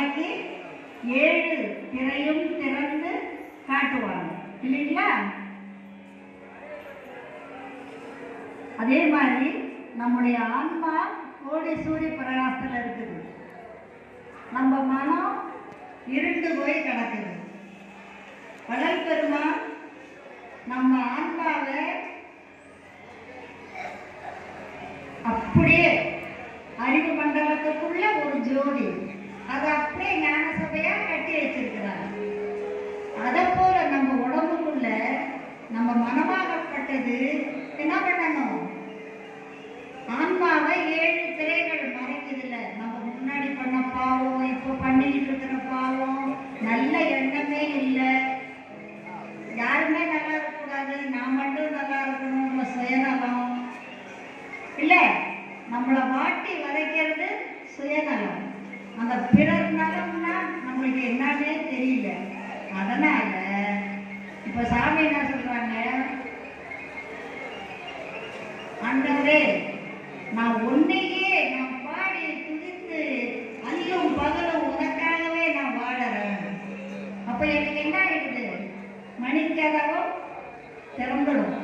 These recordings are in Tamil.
நாளைக்கு ஏழு திரையும் திறந்து காட்டுவாங்க. இல்லைங்களா? அதே மாதிரி நம்முடைய ஆன்மா கோடி சூரிய பிரகாசத்தில் இருக்குது. நம்ம மனம் இருண்டு போய் கிடக்குது. வளர் பெருமா நம்ம ஆன்மாவை அப்படியே அறிவு மண்டலத்துக்குள்ள ஒரு ஜோடி அதை அப்படியே ஞான சபையா கட்டி வச்சிருக்கிறாங்க அதை போல நம்ம உடம்புக்குள்ள நம்ம மனமாகப்பட்டது என்ன பண்ணணும் ஆன்மாவை ஏழு திரைகள் நமக்கு நம்ம முன்னாடி பண்ண பாவம் இப்போ பண்ணிக்கிட்டு இருக்கிற பாவம் நல்ல எண்ணமே இல்லை. யாருமே நல்லா இருக்கக்கூடாது நான் மட்டும் நல்லா இருக்கணும்ன்ற சுயநலம். இல்லை நம்மளை வாட்டி வதைக்கிறது சுயநலம். அந்த பிறர் நலம்னா நம்மளுக்கு என்னன்னே தெரியல. அதனால இப்போ சாமி என்ன சொல்றாங்க? ஆண்டவரே நான் ஒன்னையே நான் பாடி துதித்து அல்லும் பகலும் உனக்காகவே நான் வாழறேன் அப்ப எனக்கு என்ன ஆயிடுது மணிக்கதவும் திறந்துடும்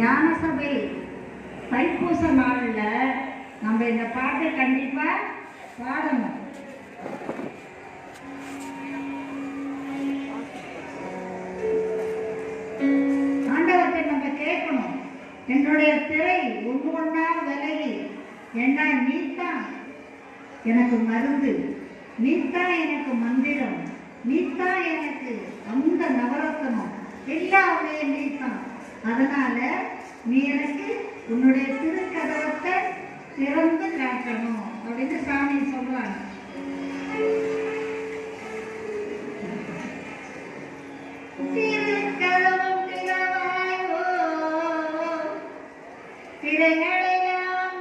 ஞான சபை தைப்பூச நாளில் நம்ம இந்த பாட்டை கண்டிப்பாக பாடணும். ஆண்டவர்கிட்ட நம்ம கேட்கணும். என்னுடைய திரை ஒன்று ஒன்றா விலகி என்ன நீத்தான் எனக்கு மருந்து. நீத்தான் எனக்கு மந்திரம். நீத்தான் எனக்கு அந்த நவரத்தனம். எல்லாமே நீத்தான் அதனால நீ எனக்கு உன்னுடைய திருக்கதவத்தை திறந்து காட்டணும் அப்படின்னு சாமி சொல்லுவாங்க. திருக்கதவம் திறவாயோ? திரைகளையாம்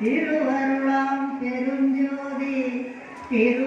திருவருளாம் பெருஞ்சோதி திரு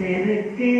செருக்கு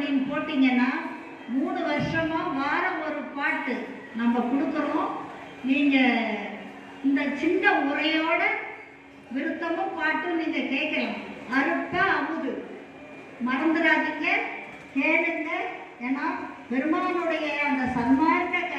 அப்படின்னு போட்டிங்கன்னா மூணு வருஷமாக வாரம் ஒரு பாட்டு நம்ம கொடுக்குறோம். நீங்கள் இந்த சின்ன உரையோட விருத்தமும் பாட்டும் நீங்கள் கேட்கலாம். அறுப்பா அமுது. மறந்துடாதீங்க கேளுங்க. ஏன்னா பெருமானுடைய அந்த சன்மார்க்க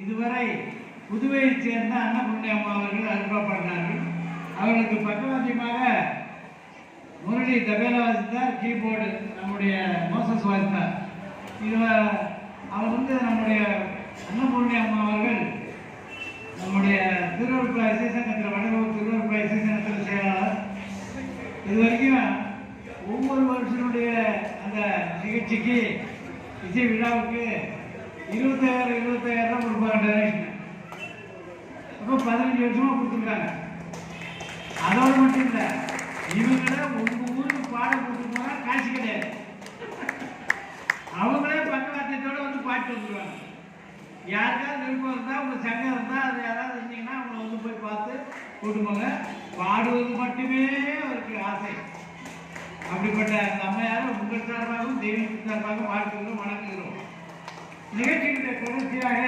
இதுவரை புதுவையைச் சேர்ந்த அன்னபுண்ணியம் அம்மா அவர்கள் அனுப்பப்பட்டார்கள் அவர்களுக்கு பக்கவாத்தியமாக முரளி தபேலா வாசித்தார் கீபோர்டு நம்முடைய மோசஸ் வாசித்தார். இது அவர் வந்து நம்முடைய அன்னபூர்ணி அம்மா அவர்கள் நம்முடைய திருவருப்பா இசைசங்கத்தில் வடலூர் திருவருப்பா இசைசங்கத்தில் செயலாளர். இது வரைக்கும் ஒவ்வொரு வருஷனுடைய அந்த நிகழ்ச்சிக்கு இசை விழாவுக்கு இருபத்தாயிரம் இருபத்தாயிரம் ரூபாய் கொடுப்பாங்க டொனேஷன் அப்போ பதினஞ்சு வருஷமாக கொடுத்துருக்காங்க. அதோடு மட்டும் இல்லை இவங்கள உங்கள் ஊருக்கு பாடம் கொடுத்து காசு கிடையாது. அவங்களே பக்கவாத்தியத்தோடு வந்து பாட்டு வந்துடுவாங்க யாருக்காவது விருப்பம் இருந்தால் உங்கள் சங்கம் இருந்தால் அது யாராவது இருந்தீங்கன்னா அவங்கள வந்து போய் பார்த்து கூட்டுப்போங்க பாடுவது மட்டுமே அவருக்கு ஆசை. அப்படிப்பட்ட அந்த அம்மையாரும் உங்கள் சார்பாகவும் தெய்வத்தின் சார்பாகவும் வாழ்த்துகிறோம் வணங்குகிறோம். நிகழ்ச்சிகளுடைய தொடர்ச்சியாக